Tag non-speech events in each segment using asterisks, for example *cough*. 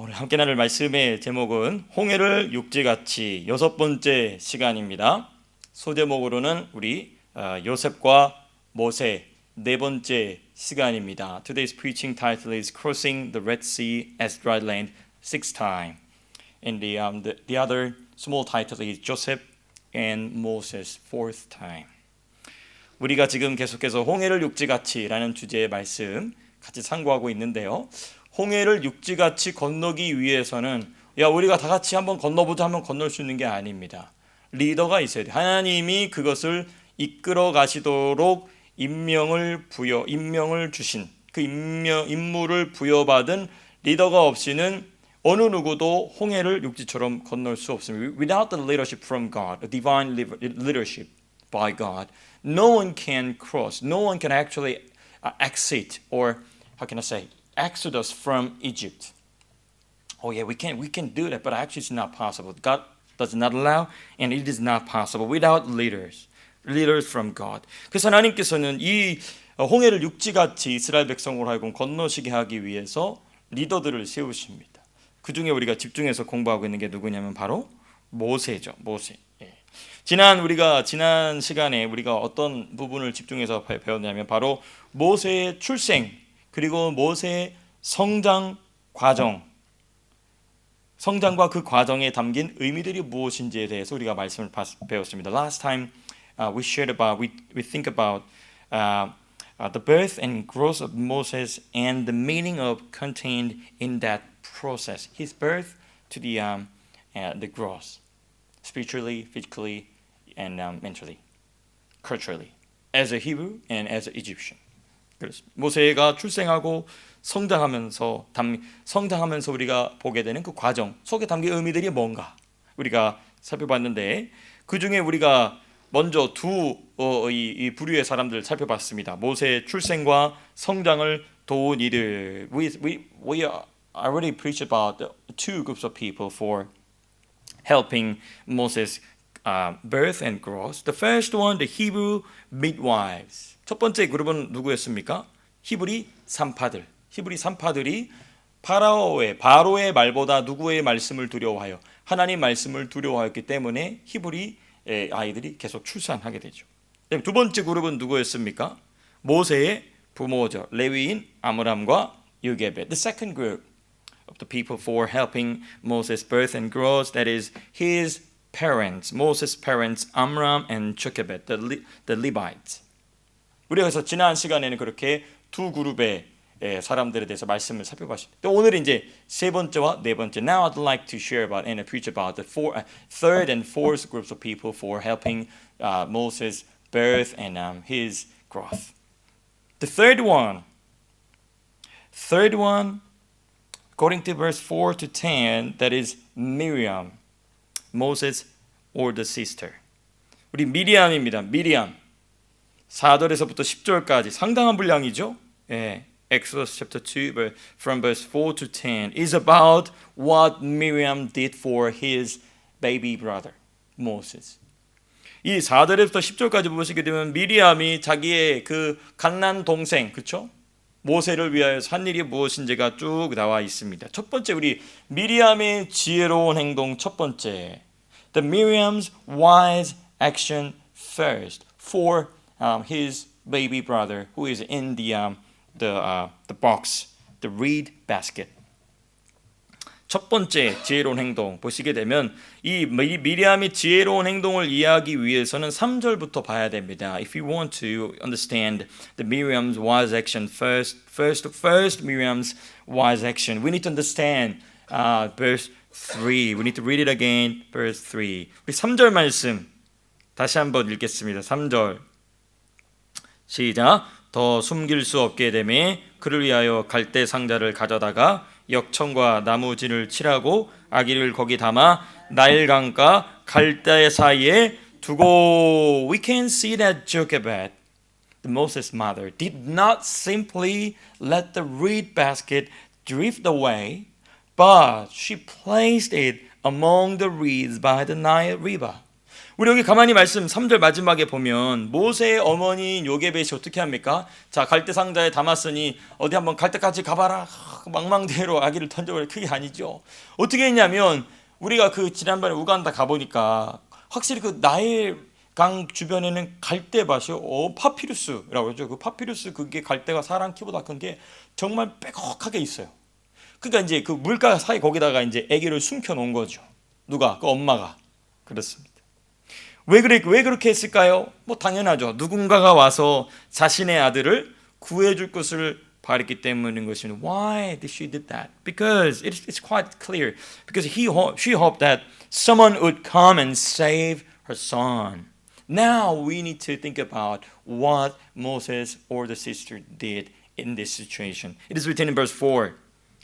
오늘 함께 나눌 말씀의 제목은 홍해를 육지같이 여섯 번째 시간입니다. 소제목으로는 우리 어, 요셉과 모세 네 번째 시간입니다. Today's preaching title is Crossing the Red Sea as Dry Land Sixth Time. And the, um, the, the other small title is Joseph and Moses Fourth Time. 우리가 지금 계속해서 홍해를 육지같이라는 주제의 말씀 같이 상고하고 있는데요. 홍해를 육지같이 건너기 위해서는 야 우리가 다 같이 한번 건너보자 하면 건널 수 있는 게 아닙니다. 리더가 있어야 돼. 하나님이 그것을 이끌어 가시도록 임명을 부여 임명을 주신 그 임명 임무를 부여받은 리더가 없이는 어느 누구도 홍해를 육지처럼 건널 수 없습니다. Without the leadership from God, a divine leadership by God, no one can cross. No one can actually uh, exit or how can I say exodus from Egypt. Oh yeah, we can we can do that, but actually it's not possible. God does not allow, and it is not possible without leaders, leaders from God. 그래서 하나님께서는 이 홍해를 육지같이 이스라엘 백성으로 하여금 건너시게 하기 위해서 리더들을 세우십니다. 그 중에 우리가 집중해서 공부하고 있는 게 누구냐면 바로 모세죠. 모세. 예. 지난 우리가 지난 시간에 우리가 어떤 부분을 집중해서 배웠냐면 바로 모세의 출생 그리고 모세의 성장 과정 성장과 그 과정에 담긴 의미들이 무엇인지에 대해서 우리가 말씀을 배웠습니다. Last time uh, we shared about we we think about uh, uh, the birth and growth of Moses and the meaning of contained in that process. His birth to the um, uh, the growth, spiritually, physically, and um, mentally, culturally, as a Hebrew and as an Egyptian. 그렇습니다. 모세가 출생하고 성장하면서 담, 성장하면서 우리가 보게 되는 그 과정 속에 담긴 의미들이 뭔가 우리가 살펴봤는데 그 중에 우리가 먼저 두이 어, 이 부류의 사람들 살펴봤습니다. 모세의 출생과 성장을 도운 이들. We we we already preached about two groups of people for helping Moses uh, birth and growth. The first one, the Hebrew midwives. 첫 번째 그룹은 누구였습니까? 히브리 산파들. 히브리 산파들이 파라오의 바로의 말보다 누구의 말씀을 두려워하여 하나님 말씀을 두려워하였기 때문에 히브리 아이들이 계속 출산하게 되죠. 두 번째 그룹은 누구였습니까? 모세의 부모죠. 레위인 아므람과 유게벳. The second group of the people for helping Moses' birth and growth that is his parents, Moses' parents Amram and Jochebed, the, the Levites. 우리가 그래서 지난 시간에는 그렇게 두 그룹의 사람들에 대해서 말씀을 살펴봤습니다. 또 오늘 이제 세 번째와 네 번째. Now I'd like to share about and preach about the four, uh, third and fourth groups of people for helping uh, Moses' birth and um, his growth. The third one, third one, according to verse four to ten, that is Miriam, Moses' older sister. 우리 미리암입니다. 미리암. 4절에서부터 10절까지 상당한 분량이죠. 예. Exodus chapter 2 from verse 4 to 10 is about what Miriam did for his baby brother Moses. 이 4절에부터 10절까지 보시게 되면 미리암이 자기의 그 갓난 동생 그렇죠? 모세를 위하여 한 일이 무엇인지가 쭉 나와 있습니다. 첫 번째 우리 미리암의 지혜로운 행동 첫 번째. The Miriam's wise action first for um, his baby brother who is in the um, the uh, the box, the reed basket. 첫 번째 지혜로운 행동 보시게 되면 이 미리암의 지혜로운 행동을 이해하기 위해서는 3절부터 봐야 됩니다. If you want to understand the Miriam's wise action first, first, first Miriam's wise action, we need to understand uh, verse 3. We need to read it again, verse 3. 우리 3절 말씀 다시 한번 읽겠습니다. 3절 시작. 더 숨길 수 없게 되매 그를 위하여 갈대 상자를 가져다가 역청과 나무진을 칠하고 아기를 거기 담아 나일강과 갈대 사이에 두고 we can see that Jochebed the Moses mother did not simply let the reed basket drift away but she placed it among the reeds by the Nile river 우리 여기 가만히 말씀 3절 마지막에 보면 모세의 어머니 요게벳이 어떻게 합니까? 자 갈대 상자에 담았으니 어디 한번 갈 때까지 가봐라 하, 망망대해로 아기를 던져버려 그게 아니죠. 어떻게 했냐면 우리가 그 지난번에 우간다 가보니까 확실히 그 나일 강 주변에는 갈대밭이 어 파피루스라고 하죠. 그 파피루스 그게 갈대가 사람 키보다 큰 게 정말 빼곡하게 있어요. 그러니까 이제 그 물가 사이 거기다가 이제 아기를 숨겨 놓은 거죠. 누가? 그 엄마가. 그렇습니다. 왜 그래 왜 그렇게 했을까요? 뭐 당연하죠. 누군가가 와서 자신의 아들을 구해 줄 것을 바랬기 때문인 것입니다. Why did she did that? Because it's, it's quite clear. Because he she hoped that someone would come and save her son. Now we need to think about what Moses' older sister did in this situation. It is written in verse 4.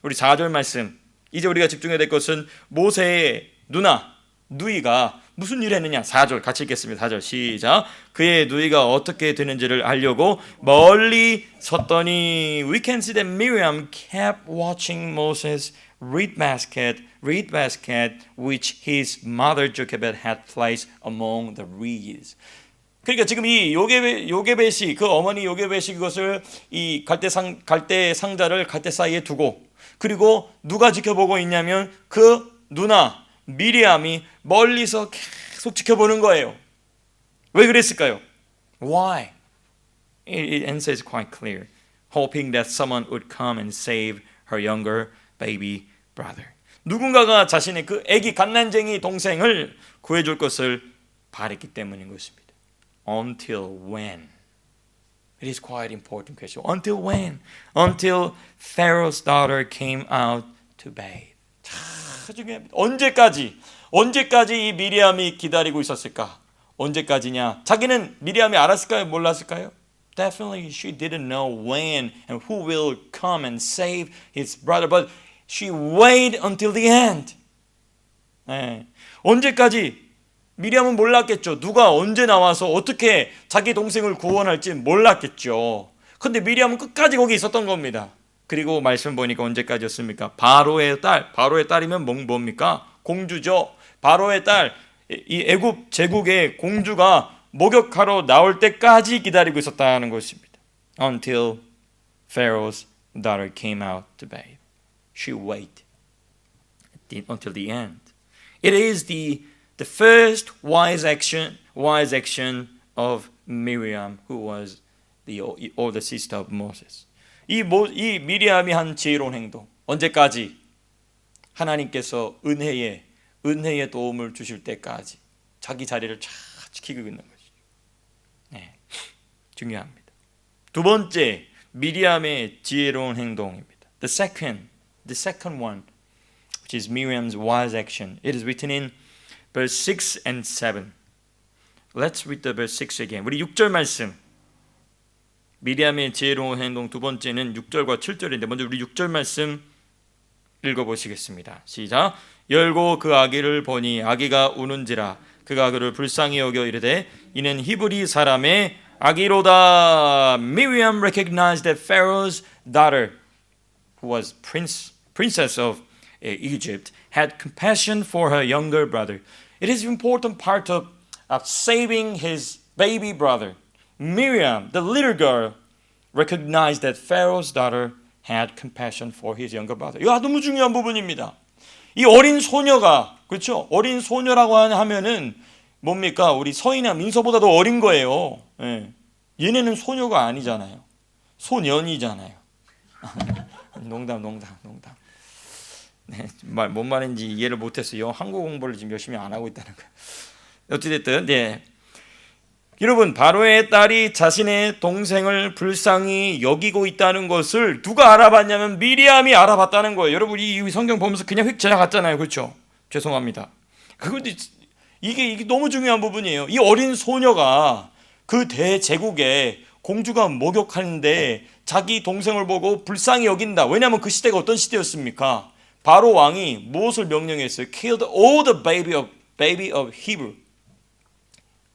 우리 4절 말씀. 이제 우리가 집중해야 될 것은 모세의 누나 누이가 무슨 일을 했느냐 4절 같이 읽겠습니다 4절 시작 그의 누이가 어떻게 되는지를 알려고 멀리 섰더니 we can see that Miriam kept watching Moses reed basket reed basket which his mother Jochebed had placed among the reeds 그러니까 지금 이 요게베 요게벳이 그 어머니 요게벳이 그것을 이 갈대 상 갈대 상자를 갈대 사이에 두고 그리고 누가 지켜보고 있냐면 그 누나 미리암이 멀리서 계속 지켜보는 거예요. 왜 그랬을까요? Why? It answer is quite clear. Hoping that someone would come and save her younger baby brother. 누군가가 자신의 그 아기 갓난쟁이 동생을 구해줄 것을 바랬기 때문인 것입니다. Until when? It is quite important question. Until when? Until Pharaoh's daughter came out to bathe. 참 중요합니다. 언제까지? 언제까지 이 미리암이 기다리고 있었을까? 언제까지냐? 자기는 미리암이 알았을까요? 몰랐을까요? Definitely she didn't know when and who will come and save his brother, but she waited until the end. 네. 언제까지? 미리암은 몰랐겠죠. 누가 언제 나와서 어떻게 자기 동생을 구원할지 몰랐겠죠. 근데 미리암은 끝까지 거기 있었던 겁니다. 그리고 말씀 보니까 언제까지였습니까? 바로의 딸. 바로의 딸이면 뭐- 뭡니까? 공주죠. 바로의 딸. 이 애굽 제국의 공주가 목욕하러 나올 때까지 기다리고 있었다는 것입니다. Until Pharaoh's daughter came out to bathe. She waited until the end. It is the the first wise action wise action of Miriam, who was the older sister of Moses. 이, 모, 이 미리암이 한 지혜로운 행동 언제까지 하나님께서 은혜의 은혜의 도움을 주실 때까지 자기 자리를 잘 지키고 있는 것이죠. 네, 중요합니다. 두 번째 미리암의 지혜로운 행동입니다. The second, the second one, which is Miriam's wise action. It is written in verse 6 and 7. Let's read the verse 6 again. 우리 6절 말씀. 미리암의 지혜로운 행동 두 번째는 6절과 7절인데 먼저 우리 6절 말씀 읽어 보시겠습니다. 시작. 열고 그 아기를 보니 아기가 우는지라 그가 그를 불쌍히 여겨 이르되 이는 히브리 사람의 아기로다. Miriam recognized that Pharaoh's daughter who was prince princess of Egypt had compassion for her younger brother. It is an important part of, of saving his baby brother. Miriam, the little girl, recognized that Pharaoh's daughter had compassion for his younger brother. 이거 너무 중요한 부분입니다. 이 어린 소녀가 그렇죠? 어린 소녀라고 하면은 뭡니까? 우리 서인이나 민서보다도 어린 거예요. 예. 얘네는 소녀가 아니잖아요. 소년이잖아요. *laughs* 농담, 농담, 농담. 네, 말, 뭔 말인지 이해를 못했어요. 한국 공부를 지금 열심히 안 하고 있다는 거예요. 어찌됐든, 네. 여러분 바로의 딸이 자신의 동생을 불쌍히 여기고 있다는 것을 누가 알아봤냐면 미리암이 알아봤다는 거예요. 여러분 이 성경 보면서 그냥 휙 지나갔잖아요, 그렇죠? 죄송합니다. 그런데 이게 이게 너무 중요한 부분이에요. 이 어린 소녀가 그 대제국에 공주가 목욕하는데 자기 동생을 보고 불쌍히 여긴다. 왜냐하면 그 시대가 어떤 시대였습니까? 바로 왕이 무엇을 명령했어요? Killed all the baby of baby of Hebrew.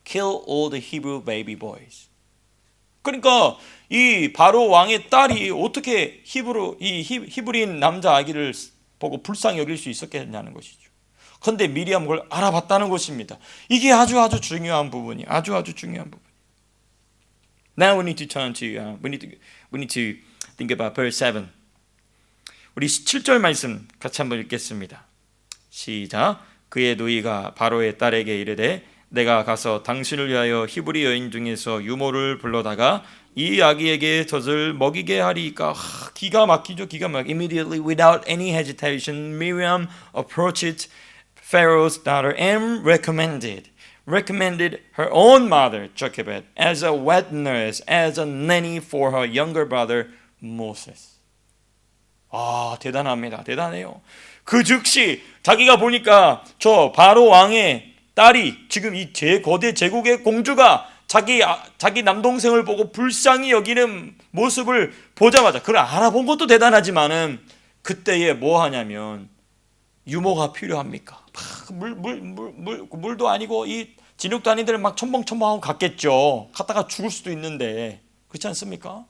Kill all the Hebrew baby boys. 그러니까 이 바로 왕의 딸이 어떻게 히브로 이 히브리인 남자 아기를 보고 불쌍히 여길 수 있었겠냐는 것이죠. 근데 미리암 그걸 알아봤다는 것입니다. 이게 아주 아주 중요한 부분이 아주 아주 중요한 부분. Now we need to turn to uh, we need to we need to think about verse 7. 우리 7절 말씀 같이 한번 읽겠습니다. 시작. 그의 누이가 바로의 딸에게 이르되 내가 가서 당신을 위하여 히브리 여인 중에서 유모를 불러다가 이 아기에게 젖을 먹이게 하리까 하, 기가 막히죠 기가 막 immediately without any hesitation Miriam approached Pharaoh's daughter and recommended recommended her own mother Jochebed as a wet nurse as a nanny for her younger brother Moses 아 대단합니다 대단해요 그 즉시 자기가 보니까 저 바로 왕의 딸이 지금 이 제 거대 제국의 공주가 자기 아- 자기 남동생을 보고 불쌍히 여기는 모습을 보자마자 그걸 알아본 것도 대단하지만은 그때에 뭐 하냐면 유모가 필요합니까? 물물물 물, 물 도 아니고 이 진흙도 아닌데 막 첨벙첨벙하고 갔겠죠. 갔다가 죽을 수도 있는데 그렇지 않습니까?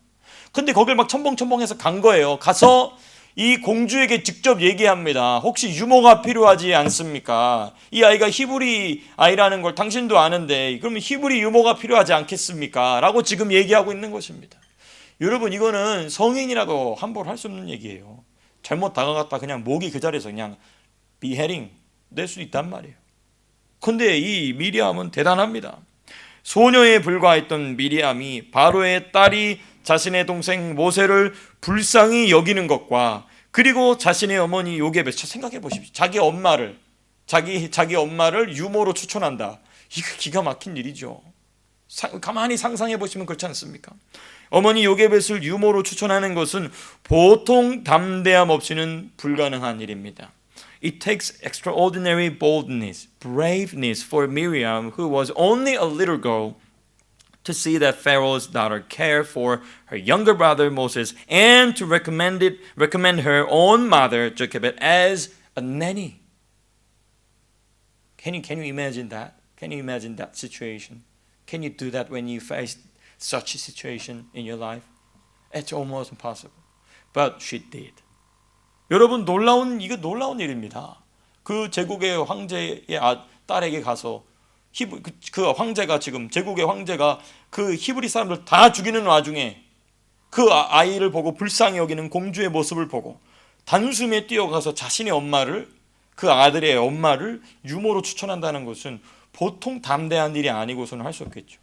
근데 거길 막 첨벙첨벙해서 간 거예요. 가서 이 공주에게 직접 얘기합니다. 혹시 유모가 필요하지 않습니까? 이 아이가 히브리 아이라는 걸 당신도 아는데 그러면 히브리 유모가 필요하지 않겠습니까? 라고 지금 얘기하고 있는 것입니다. 여러분 이거는 성인이라도 함부로 할 수 없는 얘기예요. 잘못 다가갔다 그냥 목이 그 자리에서 그냥 비해링 될수 있단 말이에요. 근데 이 미리암은 대단합니다. 소녀에 불과했던 미리암이 바로의 딸이 자신의 동생 모세를 불쌍히 여기는 것과 그리고 자신의 어머니 요게벳 생각해 보십시오. 자기 엄마를 자기 자기 엄마를 유모로 추천한다. 이거 기가 막힌 일이죠. 사- 가만히 상상해 보시면 그렇지 않습니까? 어머니 요게벳을 유모로 추천하는 것은 보통 담대함 없이는 불가능한 일입니다. It takes extraordinary boldness, braveness for Miriam, who was only a little girl, to see that Pharaoh's daughter care for her younger brother Moses and to recommend it, recommend her own mother Jochebed as a nanny. Can you can you imagine that? Can you imagine that situation? Can you do that when you face such a situation in your life? It's almost impossible. But she did. 여러분 놀라운 이거 놀라운 일입니다. 그 제국의 황제의 아, 딸에게 가서 히브 그, 그 황제가 지금 제국의 황제가 그 히브리 사람들 다 죽이는 와중에 그 아- 아이를 보고 불쌍히 여기는 공주의 모습을 보고 단숨에 뛰어가서 자신의 엄마를 그 아들의 엄마를 유모로 추천한다는 것은 보통 담대한 일이 아니고서는 할 수 없겠죠.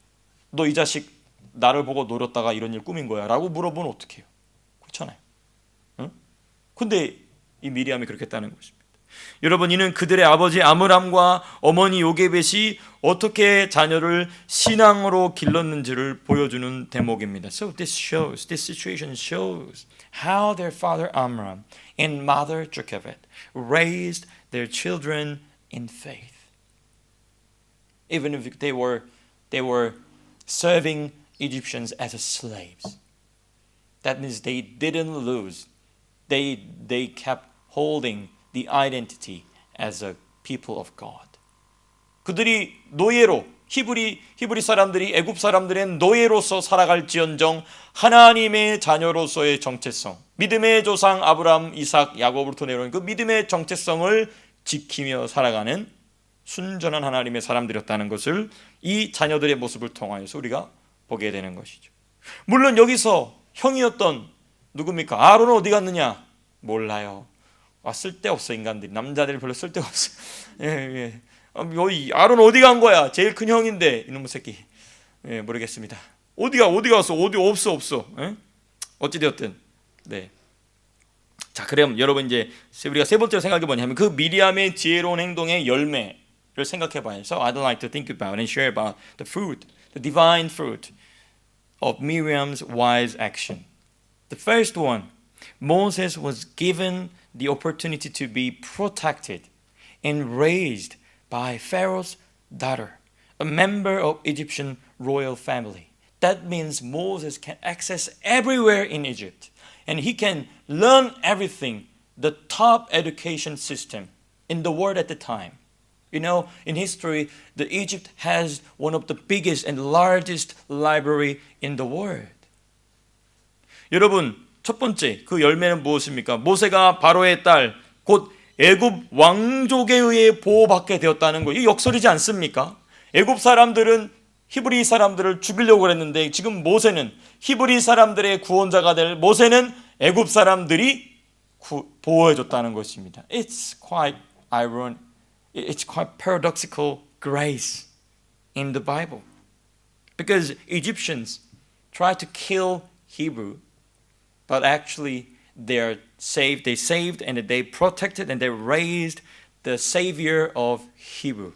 너 이 자식 나를 보고 노렸다가 이런 일 꾸민 거야라고 물어보면 어떡해요? 그렇잖아요. 응? 근데 이 미리암이 그렇게 했다는 것입니다. 여러분 이는 그들의 아버지 아므람과 어머니 요게벳이 어떻게 자녀를 신앙으로 길렀는지를 보여주는 대목입니다. So this shows, this situation shows how their father Amram and mother Jochebed raised their children in faith. Even if they were they were serving Egyptians as slaves. That means they didn't lose. They they kept holding the identity as a people of God. 그들이 노예로 히브리 히브리 사람들이 애굽 사람들의 노예로서 살아갈지언정 하나님의 자녀로서의 정체성, 믿음의 조상 아브람, 이삭, 야곱으로부터 내려온 그 믿음의 정체성을 지키며 살아가는 순전한 하나님의 사람들이었다는 것을 이 자녀들의 모습을 통하여서 우리가 보게 되는 것이죠. 물론 여기서 형이었던 누굽니까? 아론은 어디 갔느냐? 몰라요. 아, 쓸데없어 인간들이 남자들이 별로 쓸데없어. *laughs* 예, 예. 아, 여기 아론 어디 간 거야? 제일 큰 형인데 이놈의 새끼. 예, 모르겠습니다. 어디가 어디 갔어? 어디 없어 없어. 예? 어찌 되었든 네. 자, 그럼 여러분 이제 우리가 세 번째로 생각해 보냐면 그 미리암의 지혜로운 행동의 열매를 생각해 봐요. So I'd like to think about and share about the fruit, the divine fruit of Miriam's wise action. The first one, Moses was given the opportunity to be protected and raised by Pharaoh's daughter, a member of Egyptian royal family. That means Moses can access everywhere in Egypt and he can learn everything, the top education system in the world at the time. You know, in history, the Egypt has one of the biggest and largest library in the world. 여러분, 첫 번째 그 열매는 무엇입니까? 모세가 바로의 딸, 곧 애굽 왕족에 의해 보호받게 되었다는 거. 이 역설이지 않습니까? 애굽 사람들은 히브리 사람들을 죽이려고 그랬는데 지금 모세는 히브리 사람들의 구원자가 될 모세는 애굽 사람들이 구, 보호해 줬다는 것입니다. It's quite ironic. It's quite paradoxical grace in the Bible. Because Egyptians tried to kill Hebrew, but actually they're saved. They saved and they protected and they raised the savior of Hebrew.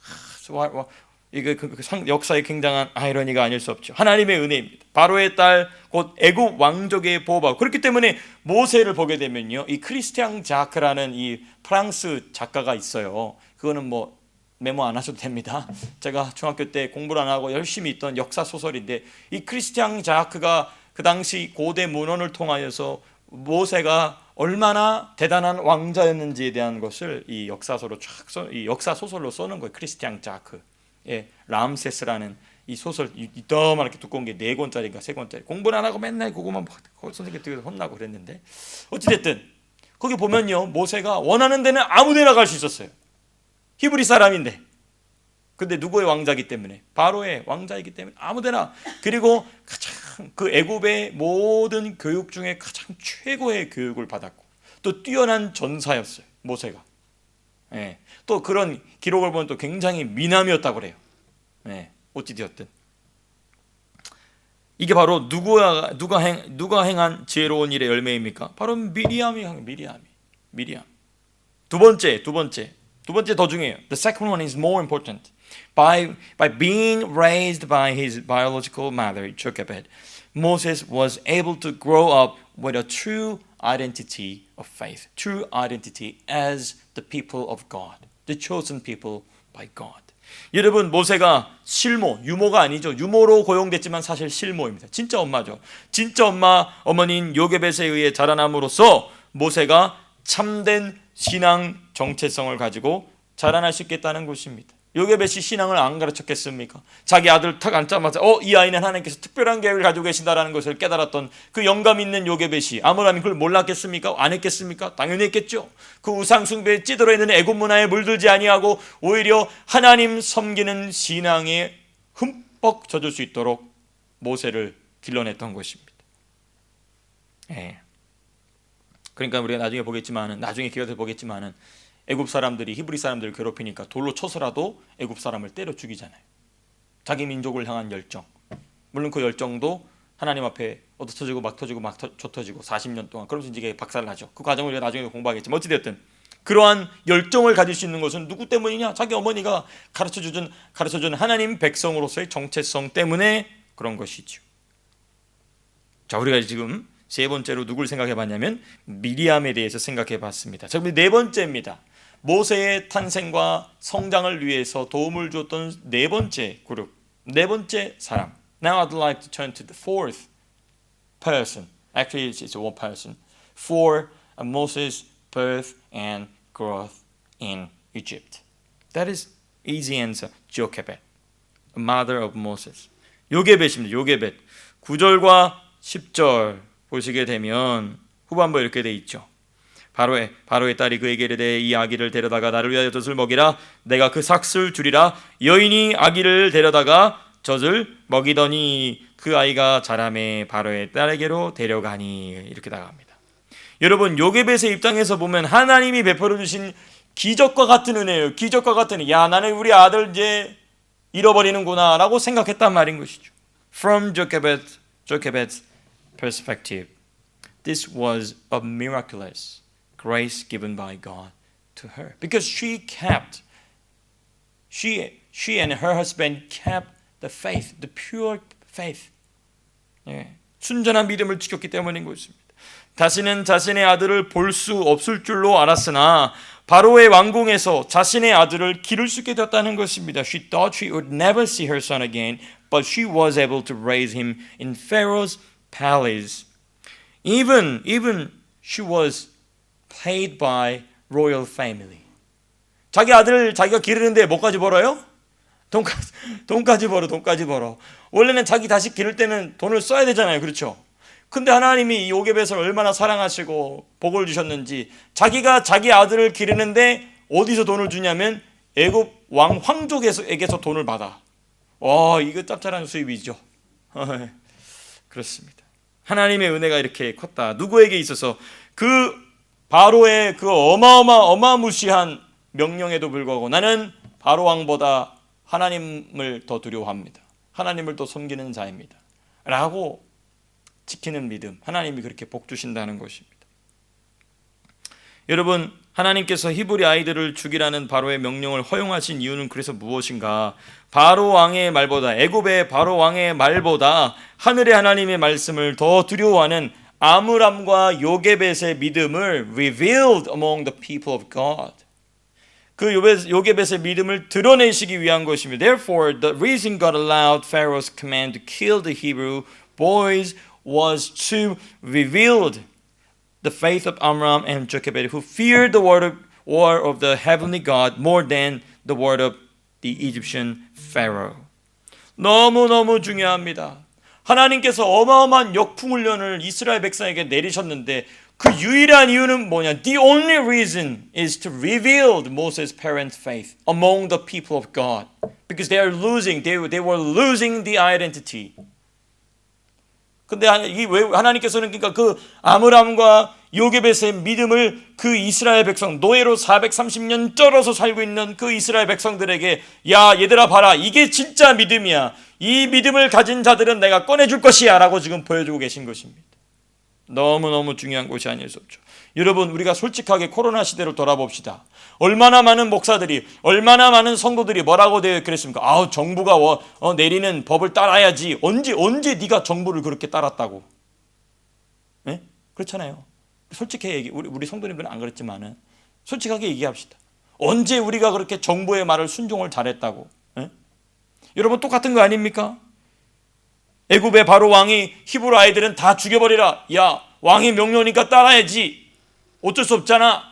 하, 와- 와- 이거 그- 그 상- 역사의 굉장한 아이러니가 아닐 수 없죠. 하나님의 은혜입니다. 바로의 딸 곧 애굽 왕족의 보호받고 그렇기 때문에 모세를 보게 되면요. 이 크리스티앙 자크라는 이 프랑스 작가가 있어요. 그거는 뭐 메모 안 하셔도 됩니다. 제가 중학교 때 공부를 안 하고 열심히 있던 역사 소설인데 이 크리스티앙 자크가 그 당시 고대 문헌을 통하여서 모세가 얼마나 대단한 왕자였는지에 대한 것을 이 역사서로 쫙 써, 이 역사 소설로 써는 거예요. 크리스티앙 자크. 예, 람세스라는 이 소설 이- 이따만하게 두꺼운 게 네 권짜리인가 세 권짜리. 공부를 안 하고 맨날 그거만 막 선생님 뒤에서 혼나고 그랬는데 어찌됐든 거기 보면요 모세가 원하는 데는 아무데나 갈 수 있었어요. 히브리 사람인데. 근데 누구의 왕자기 때문에? 바로의 왕자이기 때문에 아무데나. 그리고 가장 그 애굽의 모든 교육 중에 가장 최고의 교육을 받았고 또 뛰어난 전사였어요 모세가 예. 또 그런 기록을 보면 또 굉장히 미남이었다고 그래요 예. 어찌 되었든 이게 바로 누가 누가 행 누가 행한 지혜로운 일의 열매입니까? 바로 미리암이 한 미리암이 미리암. 두 번째 두 번째 두 번째 더 중요해요. The second one is more important. By by being raised by his biological mother Jochebed, Moses was able to grow up with a true identity of faith, true identity as the people of God, the chosen people by God. 여러분 모세가 실모 유모가 아니죠 유모로 고용됐지만 사실 실모입니다 진짜 엄마죠 진짜 엄마 어머니인 요게벳에 의해 자라남으로써 모세가 참된 신앙 정체성을 가지고 자라날 수 있겠다는 것입니다 요게벳이 신앙을 안 가르쳤겠습니까 자기 아들 탁 앉자마자 어 이 아이는 하나님께서 특별한 계획을 가지고 계신다라는 것을 깨달았던 그 영감 있는 요게벳이 아무라면 그걸 몰랐겠습니까 안 했겠습니까 당연히 했겠죠 그 우상 숭배에 찌들어 있는 애굽 문화에 물들지 아니하고 오히려 하나님 섬기는 신앙에 흠뻑 젖을 수 있도록 모세를 길러냈던 것입니다. 예. 그러니까 우리가 나중에 보겠지만은 나중에 기회를 보겠지만은 애굽 사람들이 히브리 사람들을 괴롭히니까 돌로 쳐서라도 애굽 사람을 때려 죽이잖아요. 자기 민족을 향한 열정. 물론 그 열정도 하나님 앞에 얻어 터지고 막 터지고 막 터, 터지고 40년 동안 그러면서 이제 박살나죠. 그 과정을 우리가 나중에 공부하겠지만 어찌 됐든 그러한 열정을 가질 수 있는 것은 누구 때문이냐? 자기 어머니가 가르쳐 주준 가르쳐 준 하나님 백성으로서의 정체성 때문에 그런 것이죠. 자, 우리가 지금 세 번째로 누굴 생각해 봤냐면 미리암에 대해서 생각해 봤습니다. 자, 그럼 네 번째입니다. 모세의 탄생과 성장을 위해서 도움을 주었던 네 번째 그룹, 네 번째 사람. Now I'd like to turn to the fourth person. Actually, it's, it's one person for uh, Moses' birth and growth in Egypt. That is easy answer. Jochebed, mother of Moses. 요게벳입니다. 요게벳. 9절과 10절 보시게 되면 후반부에 이렇게 돼 있죠. 바로의 바로의 딸이 그에게 이르되 이 아기를 데려다가 나를 위하여 젖을 먹이라 내가 그 삭슬 주리라 여인이 아기를 데려다가 젖을 먹이더니 그 아이가 자라매 바로의 딸에게로 데려가니 이렇게 나갑니다. 여러분 요게벳의 입장에서 보면 하나님이 베풀어 주신 기적과 같은 은혜예요. 기적과 같은. 야 나는 우리 아들 이제 잃어버리는구나라고 생각했단 말인 것이죠. From Jochebed, Jochebed's perspective, this was a miraculous grace given by God to her because she kept, she she and her husband kept the faith, the pure faith. 예, 순전한 믿음을 지켰기 때문인 것입니다. 다시는 자신의 아들을 볼 수 없을 줄로 알았으나 바로의 왕궁에서 자신의 아들을 기를 수 있게 되었다는 것입니다. She thought she would never see her son again, but she was able to raise him in Pharaoh's palace. Even even she was paid by royal family. 자기 아들을 자기가 기르는데 뭐까지 벌어요? 돈까지 돈까지 벌어 돈까지 벌어. 원래는 자기 다시 기를 때는 돈을 써야 되잖아요. 그렇죠? 근데 하나님이 이 요게벳을 얼마나 사랑하시고 복을 주셨는지 자기가 자기 아들을 기르는데 어디서 돈을 주냐면 애굽 왕 황족에게서 돈을 받아. 와 이거 짭짤한 수입이죠. *laughs* 그렇습니다. 하나님의 은혜가 이렇게 컸다. 누구에게 있어서 그 바로의 그 어마어마 어마무시한 명령에도 불구하고 나는 바로 왕보다 하나님을 더 두려워합니다. 하나님을 더 섬기는 자입니다. 라고 지키는 믿음. 하나님이 그렇게 복 주신다는 것입니다. 여러분, 하나님께서 히브리 아이들을 죽이라는 바로의 명령을 허용하신 이유는 그래서 무엇인가? 바로 왕의 말보다 애굽의 바로 왕의 말보다 하늘의 하나님의 말씀을 더 두려워하는 아므람과 요게벳의 믿음을 revealed among the people of God. 그 요베- 요게벳의 믿음을 드러내시기 위한 것입니다. Therefore, the reason God allowed Pharaoh's command to kill the Hebrew boys was to reveal the faith of Amram and Jochebed, who feared the word of, war of the heavenly God more than the word of the Egyptian Pharaoh. 너무너무 중요합니다. 하나님께서 어마어마한 역풍훈련을 이스라엘 백성에게 내리셨는데 그 유일한 이유는 뭐냐? The only reason is to reveal Moses' parents' faith among the people of God. Because they are losing, they, they were losing the identity. 근데 하- 이게 왜 하나님께서는 그러니까 그 아므람과 요게벳의 믿음을 그 이스라엘 백성 노예로 430년 쩔어서 살고 있는 그 이스라엘 백성들에게 야 얘들아 봐라 이게 진짜 믿음이야 이 믿음을 가진 자들은 내가 꺼내줄 것이야 라고 지금 보여주고 계신 것입니다. 너무 너무 중요한 것이 아닐 수 없죠. 여러분 우리가 솔직하게 코로나 시대를 돌아봅시다. 얼마나 많은 목사들이 얼마나 많은 성도들이 뭐라고 되어 그랬습니까? 아우 정부가 워- 어, 내리는 법을 따라야지. 언제 언제 네가 정부를 그렇게 따랐다고? 예? 그렇잖아요. 솔직히 얘기 우리 우리 성도님들은 안 그랬지만은 솔직하게 얘기합시다. 언제 우리가 그렇게 정부의 말을 순종을 잘했다고? 예? 여러분 똑같은 거 아닙니까? 애굽의 바로 왕이 히브리 아이들은 다 죽여버리라. 야 왕이 명령이니까 따라야지. 어쩔 수 없잖아.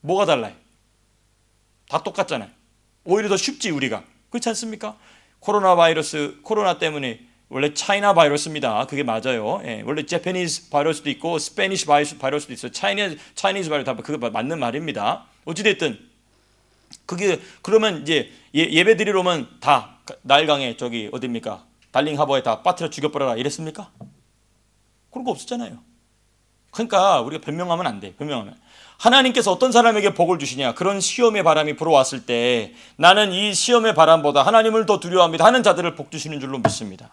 뭐가 달라요? 다 똑같잖아요. 오히려 더 쉽지 우리가 그렇지 않습니까? 코로나 바이러스 코로나 때문에 원래 차이나 바이러스입니다. 그게 맞아요. 예, 원래 제페니스 바이러스도 있고 스페니시 바이러스 바이러스도 있어요. 차이니 차이니즈 바이러스 다 그거 맞는 말입니다. 어찌 됐든 그게 그러면 이제 예, 예배 드리러 오면 다 날강에 저기 어딥니까? 달링 하버에 다 빠뜨려 죽여버려라 이랬습니까? 그런 거 없었잖아요. 그러니까 우리가 변명하면 안 돼. 변명하면 하나님께서 어떤 사람에게 복을 주시냐? 그런 시험의 바람이 불어왔을 때 나는 이 시험의 바람보다 하나님을 더 두려워합니다 하는 자들을 복 주시는 줄로 믿습니다.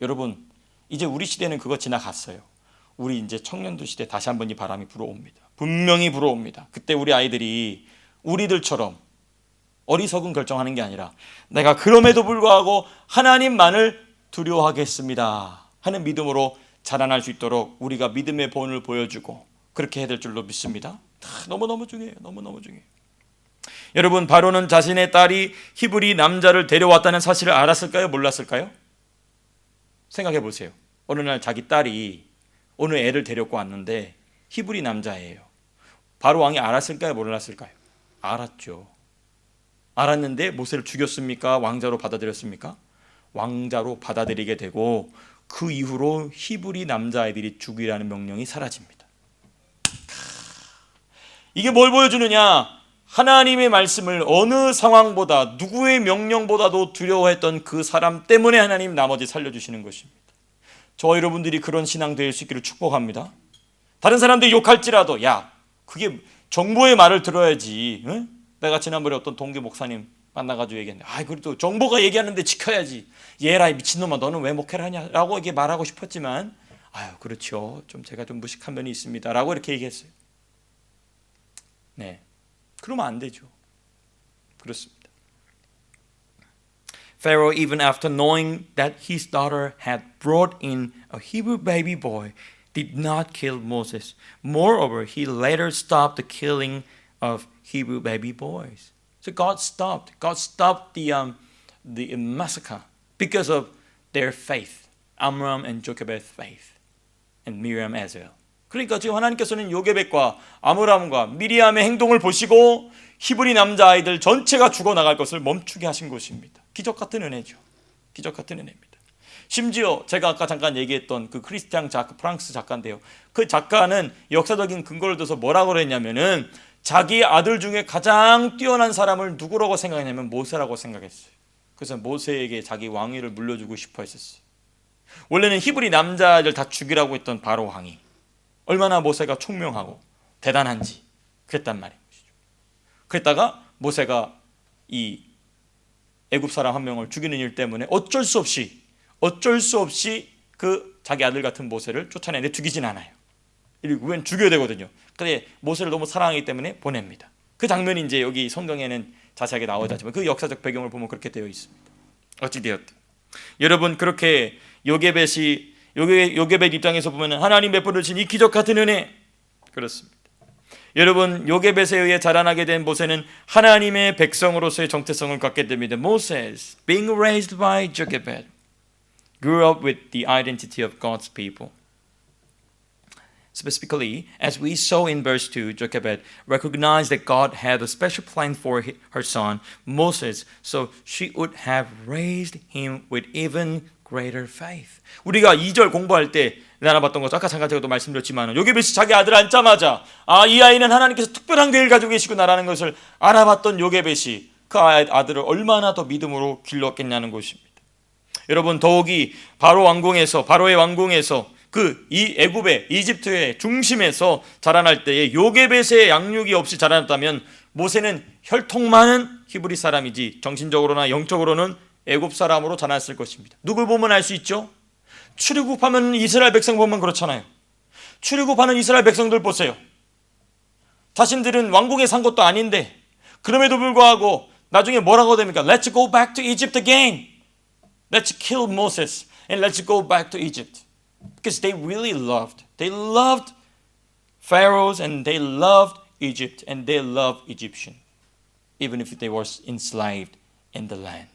여러분, 이제 우리 시대는 그거 지나갔어요. 우리 이제 청년들 시대 다시 한번 이 바람이 불어옵니다. 분명히 불어옵니다. 그때 우리 아이들이 우리들처럼 어리석은 결정하는 게 아니라 내가 그럼에도 불구하고 하나님만을 두려워하겠습니다 하는 믿음으로 자라날 수 있도록 우리가 믿음의 본을 보여주고 그렇게 해야 될 줄로 믿습니다. 너무너무 중요해요. 너무너무 중요해요. 여러분 바로는 자신의 딸이 히브리 남자를 데려왔다는 사실을 알았을까요? 몰랐을까요? 생각해 보세요. 어느 날 자기 딸이 어느 애를 데려고 왔는데 히브리 남자예요. 바로 왕이 알았을까요? 몰랐을까요? 알았죠. 알았는데 모세를 죽였습니까? 왕자로 받아들였습니까? 왕자로 받아들이게 되고 그 이후로 히브리 남자아이들이 죽이라는 명령이 사라집니다. 이게 뭘 보여주느냐? 하나님의 말씀을 어느 상황보다 누구의 명령보다도 두려워했던 그 사람 때문에 하나님 나머지 살려주시는 것입니다. 저 여러분들이 그런 신앙 될 수 있기를 축복합니다. 다른 사람들이 욕할지라도 야 그게 정부의 말을 들어야지. 응? 내가 지난번에 어떤 동기 목사님 만나가지고 얘기했는데 아 그래도 정부가 얘기하는데 지켜야지. 얘라 이 미친놈아 너는 왜 목회를 하냐라고 이게 말하고 싶었지만 아유 그렇죠. 좀 제가 좀 무식한 면이 있습니다 라고 이렇게 얘기했어요. 네, 그러면 안 되죠. 그렇습니다. Pharaoh, even after knowing that his daughter had brought in a Hebrew baby boy, did not kill Moses. Moreover, he later stopped the killing of Hebrew baby boys. So God stopped. God stopped the um, the massacre because of their faith, Amram and Jochebed's faith, and Miriam as well. 그러니까 지금 하나님께서는 요게벳과 아므람과 미리암의 행동을 보시고 히브리 남자 아이들 전체가 죽어 나갈 것을 멈추게 하신 것입니다. 기적 같은 은혜죠. 기적 같은 은혜입니다. 심지어 제가 아까 잠깐 얘기했던 그 크리스티앙 작가 프랑스 작가인데요. 그 작가는 역사적인 근거를 둬서 뭐라고 그랬냐면은 자기 아들 중에 가장 뛰어난 사람을 누구라고 생각했냐면 모세라고 생각했어요. 그래서 모세에게 자기 왕위를 물려주고 싶어 했었어요. 원래는 히브리 남자들 다 죽이라고 했던 바로 왕이 얼마나 모세가 총명하고 대단한지 그랬단 말이죠. 그랬다가 모세가 이 애굽 사람 한 명을 죽이는 일 때문에 어쩔 수 없이 어쩔 수 없이 그 자기 아들 같은 모세를 쫓아내는데 죽이진 않아요. 웬 죽여야 되거든요. 근데 모세를 너무 사랑하기 때문에 보냅니다. 그 장면이 이제 여기 성경에는 자세하게 나오지 않지만 그 역사적 배경을 보면 그렇게 되어 있습니다. 어찌 되었든 여러분 그렇게 요게벳이 요게 요게벳 입장에서 보면 하나님 베풀으신 이 기적 같은 은혜 그렇습니다. 여러분 요게벳에 의해 자라나게 된 모세는 하나님의 백성으로서의 정체성을 갖게 됩니다. Moses, being raised by Jochebed, grew up with the identity of God's people. Specifically, as we saw in verse 2, Jochebed recognized that God had a special plan for her son, Moses, so she would have raised him with even greater faith. 우리가 2절 공부할 때 나눠봤던 것, 아까 잠깐 제가 또 말씀드렸지만, 요게벳이 자기 아들 앉자마자, 아, 이 아이는 하나님께서 특별한 계획을 가지고 계시구나라는 것을 알아봤던 요게벳이 그 아- 아들을 얼마나 더 믿음으로 길렀겠냐는 것입니다. 여러분 더욱이 바로 왕궁에서 바로의 왕궁에서 그 이 애굽의 이집트의 중심에서 자라날 때에 요게벳의 양육이 없이 자라났다면 모세는 혈통 많은 히브리 사람이지 정신적으로나 영적으로는 애굽 사람으로 자랐을 것입니다. 누굴 보면 알 수 있죠? 출애굽하면 이스라엘 백성 보면 그렇잖아요. 출애굽하는 이스라엘 백성들 보세요. 자신들은 왕궁에 산 것도 아닌데 그럼에도 불구하고 나중에 뭐라고 됩니까? Let's go back to Egypt again. Let's kill Moses and let's go back to Egypt. Because they really loved. They loved pharaohs and they loved Egypt and they loved Egyptian. Even if they were enslaved in the land.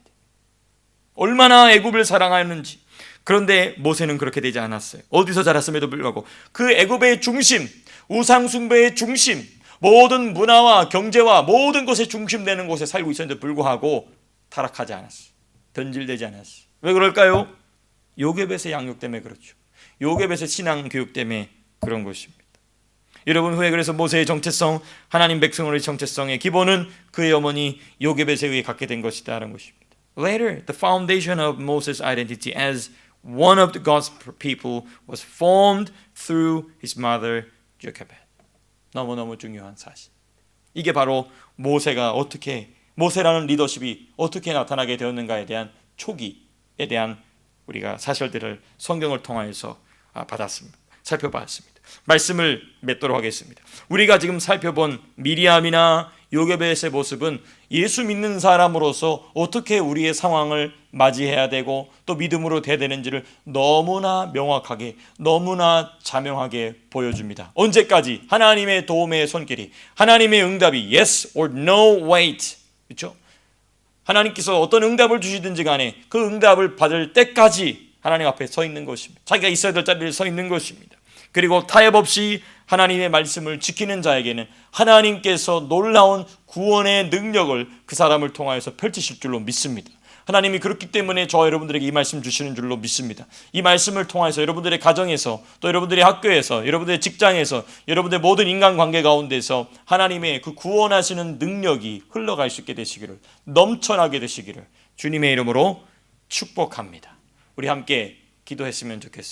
얼마나 애굽을 사랑하였는지. 그런데 모세는 그렇게 되지 않았어요. 어디서 자랐음에도 불구하고 그 애굽의 중심, 우상 숭배의 중심, 모든 문화와 경제와 모든 것의 중심 되는 곳에 살고 있었는데 불구하고 타락하지 않았어요. 변질되지 않았어요. 왜 그럴까요? 요괴벳의 양육 때문에 그렇죠. 요괴벳의 신앙 교육 때문에 그런 것입니다. 여러분 후에 그래서 모세의 정체성, 하나님 백성으로의 정체성의 기본은 그의 어머니 요괴벳에 의해 갖게 된 것이다라는 것입니다. Later, the foundation of Moses' identity as one of the God's people was formed through his mother Jochebed. 너무너무 중요한 사실. 이게 바로 모세가 어떻게 모세라는 리더십이 어떻게 나타나게 되었는가에 대한 초기에 대한 우리가 사실들을 성경을 통하여서 아, 받았습니다. 살펴봤습니다. 말씀을 맺도록 하겠습니다. 우리가 지금 살펴본 미리암이나 요게벳의 모습은 예수 믿는 사람으로서 어떻게 우리의 상황을 맞이해야 되고 또 믿음으로 돼야 되는지를 너무나 명확하게 너무나 자명하게 보여줍니다. 언제까지 하나님의 도움의 손길이 하나님의 응답이 yes or no wait 그렇죠? 하나님께서 어떤 응답을 주시든지 간에 그 응답을 받을 때까지 하나님 앞에 서 있는 것입니다. 자기가 있어야 될 자리에 서 있는 것입니다. 그리고 타협 없이 하나님의 말씀을 지키는 자에게는 하나님께서 놀라운 구원의 능력을 그 사람을 통하여서 펼치실 줄로 믿습니다. 하나님이 그렇기 때문에 저와 여러분들에게 이 말씀 주시는 줄로 믿습니다. 이 말씀을 통해서 여러분들의 가정에서 또 여러분들의 학교에서 여러분들의 직장에서 여러분들의 모든 인간 관계 가운데서 하나님의 그 구원하시는 능력이 흘러갈 수 있게 되시기를 넘쳐나게 되시기를 주님의 이름으로 축복합니다. 우리 함께 기도했으면 좋겠어요.